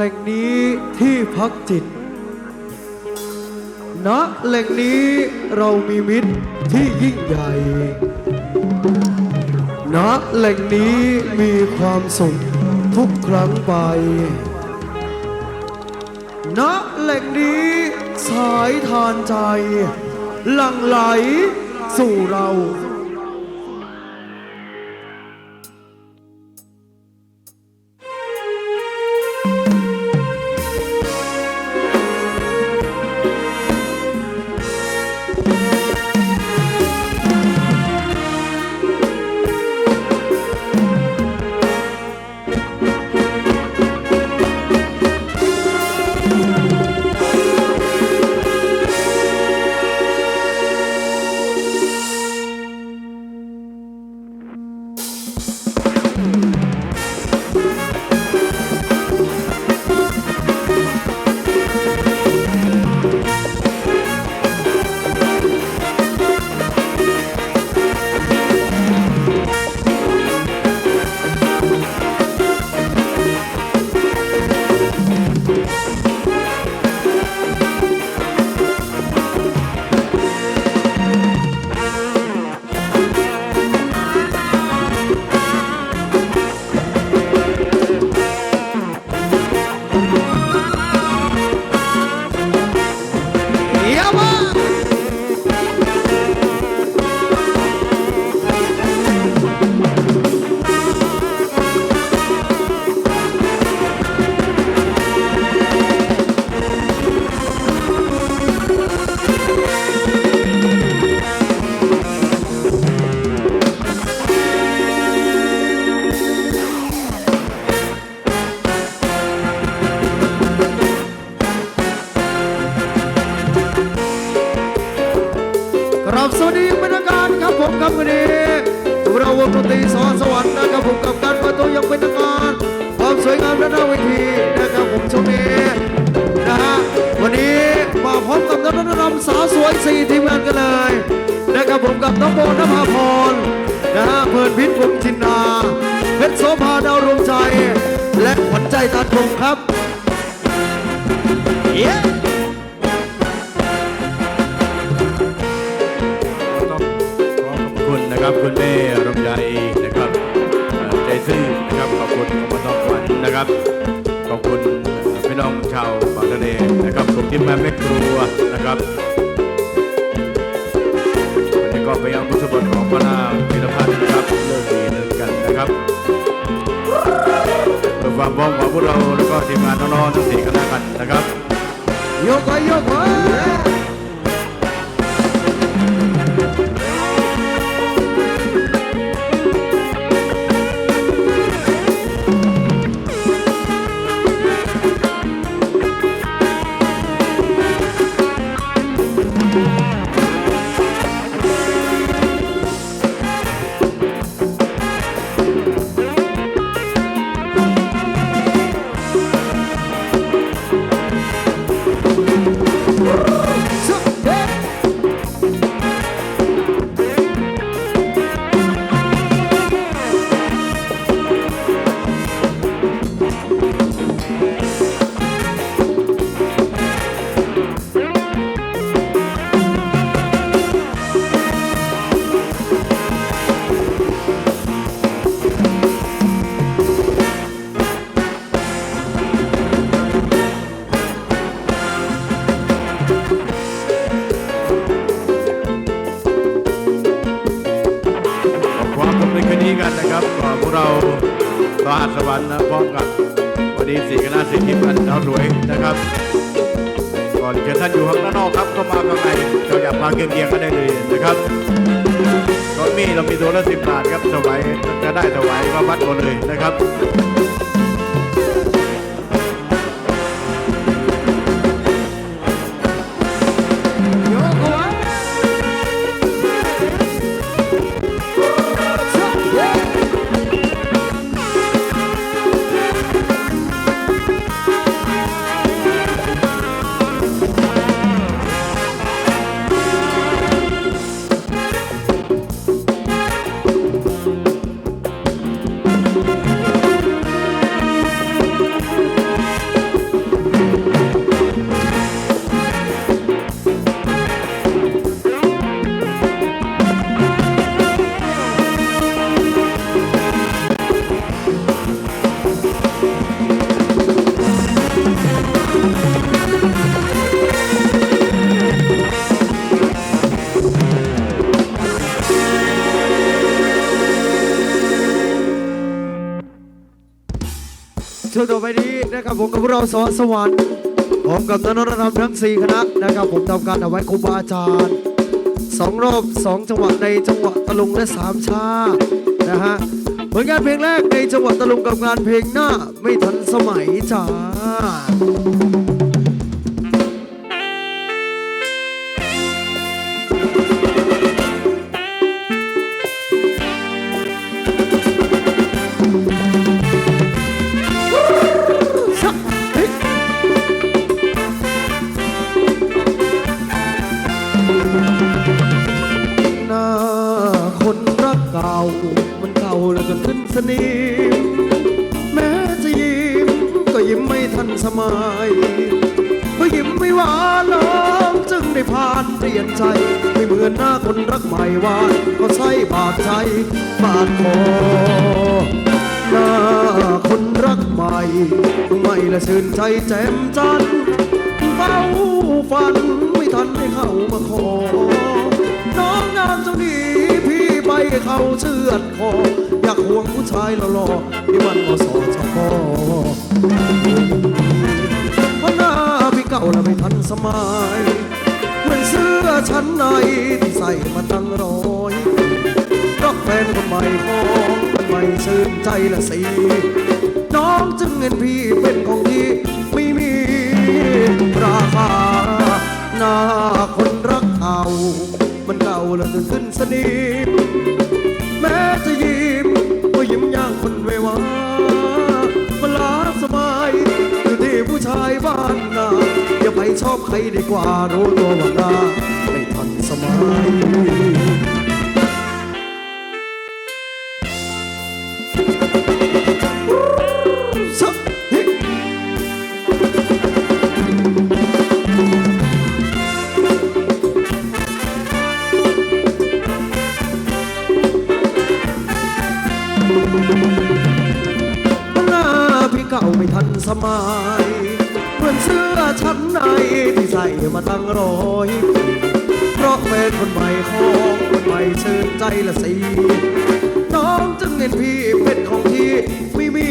แหล่งนี้ที่พักจิต ณ แหล่งนี้เรามีมิตรที่ยิ่งใหญ่ ณ แหล่งนี้มีความสุขทุกครั้งไป ณ แหล่งนี้สายทานใจ หลั่งไหลสู่เรา รับสวัสดีบรรยากาศครับผมครับวันนี้เราวงดนตรีสอนสวรรค์นะครับผมกับการปิดตัวอยังเป็นทางการความสวยงามด้านหน้าเวทีนะครับผมช่วงนี้นะฮะวันนี้มาพร้อมกับนักดนตรีสาวสวยสี่ทีมงานกันเลยนะครับผมกับน้องโบนภาพรนะฮะเพิร์นพิษวงศ์จินดาเพชรโสภาดาวรุ่งใจ และขวัญใจตาทงครับเนะครับคุณแม่รำไยนะครับใจซื่อนะครับขอบคุณอบตขวัญนะครับ ขอบคุณเอ่อพี่น้องชาวปากทะเลนะครับกลุ่มที่มาแม่ครัวนะครับวันนี้ก็ไปยังพุทธบทของพระนางพิรพัฒน์นะครับเลิกดีเลิกกันนะครับเพื่อความพร้อมของพวกเราแล้วก็ทีมงานน้องๆทั้งสี่คณะกันนะครับโยกไปโยกไป ความร่วมมือคืนนี้กันนะครับก็พวกเราตาสวรรค์นะพร้อมกับวันนี้สี่คณะสี่ทีมกันดาวสวยนะครับก่อนเชิญท่านอยู่ข้างนอกครับเข้ามาข้างในเราอยากมาเกียงๆกันได้เลยนะครับก็มีเรามีตัวละสิบบาทครับถวายจะได้ถวายก็วัดหมดเลยนะครับ ช่วงต่อไปนี้นะครับผมกับพวกเราสวสวรรค์พร้อมกับนักนำทั้ง 4 คณะนะครับผมทำการเอาไว้ครูบาอาจารย์สองรอบสองจังหวะในจังหวะตะลุงและสามชานะฮะผลงานเพลงแรกในจังหวะตะลุงกับงานเพลงหน้าไม่ทันสมัยจ้า นขึ้นสนิมแม้จะยิ้มก็ยิ้มไม่ทันสมัยก็ยิ้มไม่หวานล้อมจึงได้ผ่านเปลี่ยนใจไม่เหมือนหน้าคนรักใหม่วานก็ใส่บาดใจบาดคอหน้าคนรักใหม่ไม่ละชื่นใจแจ่มจันทร์เฝ้าฝันไม่ทันให้เข้ามาขอน้องงามเจ้านี้พี่ไปเขาเชือดคอากห่วงผู้ชายหล่อๆที่มันมสอชพอเพราะหน้าพี่เก่าแล้วไม่ทันสมัยเหมือนเสื้อชั้นในที่ใส่มาตั้งร้อยรักแฟนคนใหม่ของคนใหม่ชื่นใจละสิน้องจึงเงินพี่เป็นของที่ไม่มีราคาหน้าคนรักเก่ามันเก่าแล้วจนขึ้นสนิมแม้จะ นไม่ว่ามันลาสบายอยู่ที่ผู้ชายบ้านนาอย่าไปชอบใครดีกว่ารู้ตัวว่าหน้าไม่ทันสมัย ไม่ทันสมัยเหมือนเสื้อชั้นในที่ใส่มาตั้งร้อยปีเพราะแฟนคนใหม่ของคนใหม่เชิญใจละสิน้องจึงเห็นพี่เป็นของที่ไม่มี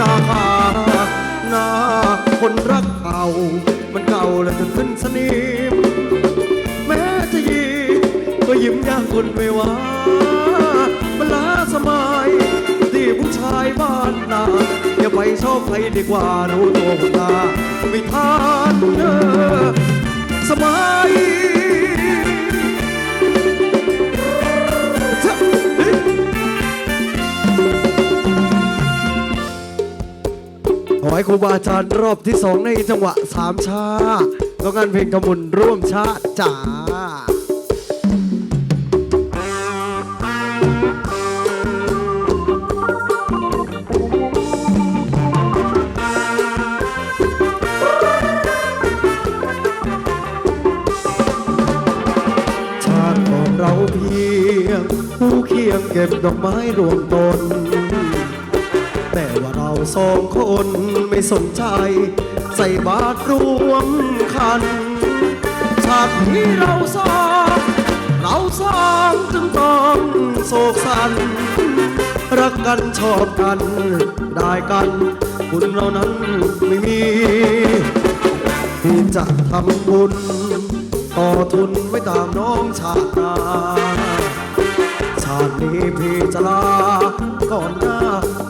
ราคาหน้าคนรักเก่ามันเก่าแล้วจนขึ้นสนิมแม้จะยิ้มก็ยิ้มอย่างคนไม่ว่ามันลาสมัย ผู้ชายบ้านนาอย่าไปชอบใครดีกว่ารู้ตัวคนตาไม่ทานเออสมัยเจ้ายขอให้ครูบาอาจารย์รอบที่สองในจังหวะสามชาต้องการเพลงกำมุนร่วมชาติจ๋า งผู้เคียงเก็บดอกไม้รวมตน แต่ว่าเราสองคนไม่สนใจ ใส่บาตรรวมคันชาติที่เราสองเราสองจึงต้องโศกสัน รักกันชอบกัน ได้กัน คุณเรานั้นไม่มีที่จะทำบุญต่อทุนไว้ตามน้องชาตินาาตินี้พี่จะลา ก่อนหน้า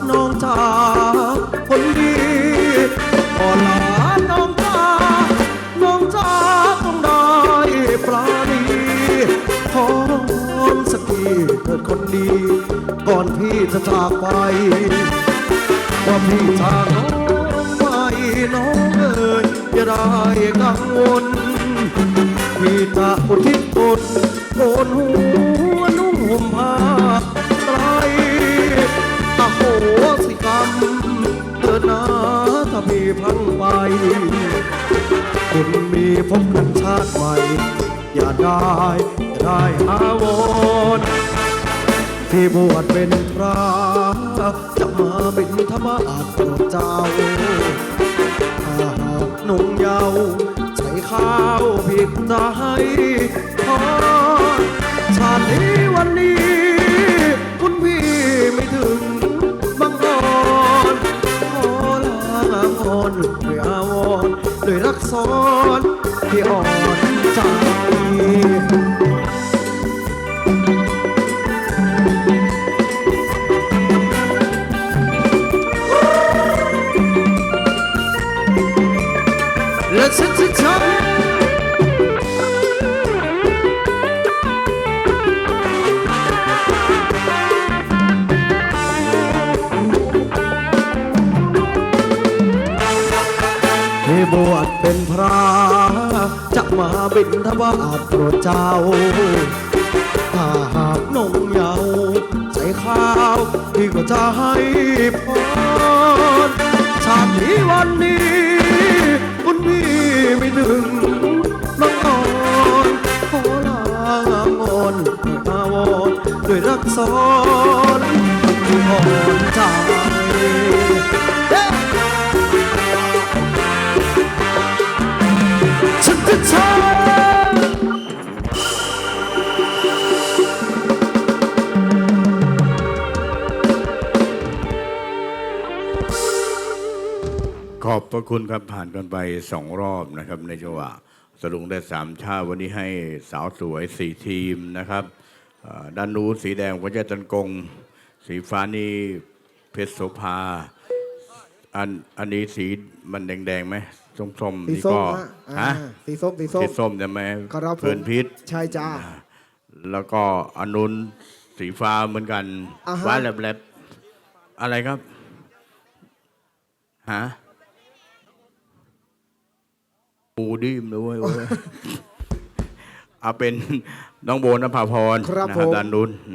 น้องชาคนดีก่อนลาน้องจ้าน้องจ้าต้องได้ปลาดีขอสักทีเถิดคนดี ก่อนพี่จะจากไป ว่าพี่จากน้องไม่น้องเอ่ยอย่าได้กังวลพี่จะอุทิศตนโกนหัวง ห่มผ้าไตรอโหสิกรรมเถิดนะถ้าพี่พลังไป คุณมีพบกันชาติใหม่ อย่าได้ได้อาวรที่บวชเป็นพระจะมาเป็นธรรมอาจโปรดเจ้าถ้าหากนุ่งเยาวใช้ข้าวผิดใจพอ นี้วันนี้ มาบินทบาทโปรดเจ้า ถ้าหากนงเยาวใส่ข้าวพี่ก็จะให้พรชาตินี้วันนี้คุณพี่ไม่ถึงน้องอ่อนขอลางอนอาวรณ์ด้วยรักซ้อนอ่อน อบพระคุณครับผ่านกันไปสองรอบนะครับ ในจังหวะสรุงได้สามชาติวันนี้ให้สาวสวยสี่ทีมนะครับเอ่อด้านนู้นสีแดงวัชจันกง สีฟ้านี่เพชรโสภาอันอันนี้สีมันแดงๆไหมส้มๆสีนี่ส้มก็ฮะอ่าฮะสีส้มสีส้ม สีส้มใช่ไหมครับผม เพลินพิษ ใช่จ้า แล้วก็อนนุนสีฟ้าเหมือนกันอ่าฮะ ฟ้าแลบๆอะไรครับฮะ ปูดิมด้วยเว้ยเอาเป็นน้องโบนภาพรครับนะผม ด้านนู้น